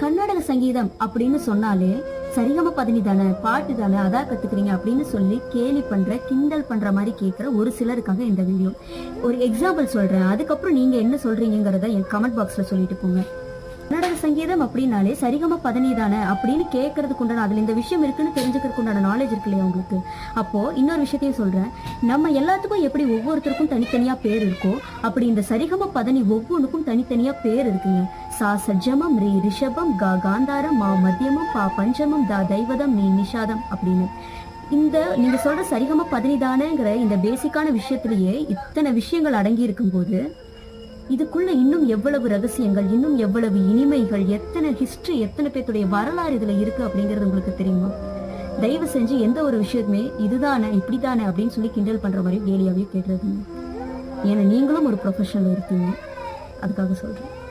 கர்நாடக சங்கீதம் அப்படின்னு சொன்னாலே சரிகம பதினி தானே பாட்டு தானே அதான் கத்துக்கிறீங்க அப்படின்னு சொல்லி கேலி பண்ற கிண்டல் பண்ற மாதிரி கேட்கிற ஒரு சிலருக்காக இந்த வீடியோ. ஒரு எக்ஸாம்பிள் சொல்றேன். அதுக்கப்புறம் நீங்க என்ன சொல்றீங்கிறத என் கமெண்ட் பாக்ஸ்ல சொல்லிட்டு போங்க. கர்நாடக சங்கீதம் அப்படின்னாலே சரிகம பதனி தானே அப்படின்னு கேட்கறதுக்கு உண்டான அதுல இந்த விஷயம் இருக்குன்னு தெரிஞ்சுக்கிறதுக்கு உண்டான நாலேஜ் இருக்கு இல்லையா உங்களுக்கு? அப்போ இன்னொரு விஷயத்தையும் சொல்றேன். நம்ம எல்லாத்துக்கும் எப்படி ஒவ்வொருத்தருக்கும் தனித்தனியா பேர் இருக்கோ அப்படி இந்த சரிகம பதனி ஒவ்வொன்றுக்கும் தனித்தனியா பேர் இருக்குங்க. சா சஜ்ஜமம் ரீ ரிஷபம் கா காந்தாரம் மா மத்தியமம் பா பஞ்சமம் தா தைவதம் நீ நிஷாதம் அப்படின்னு. இந்த நீங்க சொல்ற சரிகம பதினிதானங்கிற இந்த பேசிக்கான விஷயத்திலேயே இத்தனை விஷயங்கள் அடங்கி இருக்கும்போது இதுக்குள்ள இன்னும் எவ்வளவு ரகசியங்கள் இன்னும் எவ்வளவு இனிமைகள் எத்தனை ஹிஸ்டரி எத்தனை பேத்துடைய வரலாறு இதுல இருக்கு அப்படிங்கிறது உங்களுக்கு தெரியுமா? தயவு செஞ்சு எந்த ஒரு விஷயத்துமே இதுதானே இப்படிதானே அப்படின்னு சொல்லி கிண்டல் பண்ற மாதிரி கேலியாவே கேட்டுறதுங்க. ஏன்னா நீங்களும் ஒரு ப்ரொஃபஷனல் இருக்கீங்க. அதுக்காக சொல்றேன்.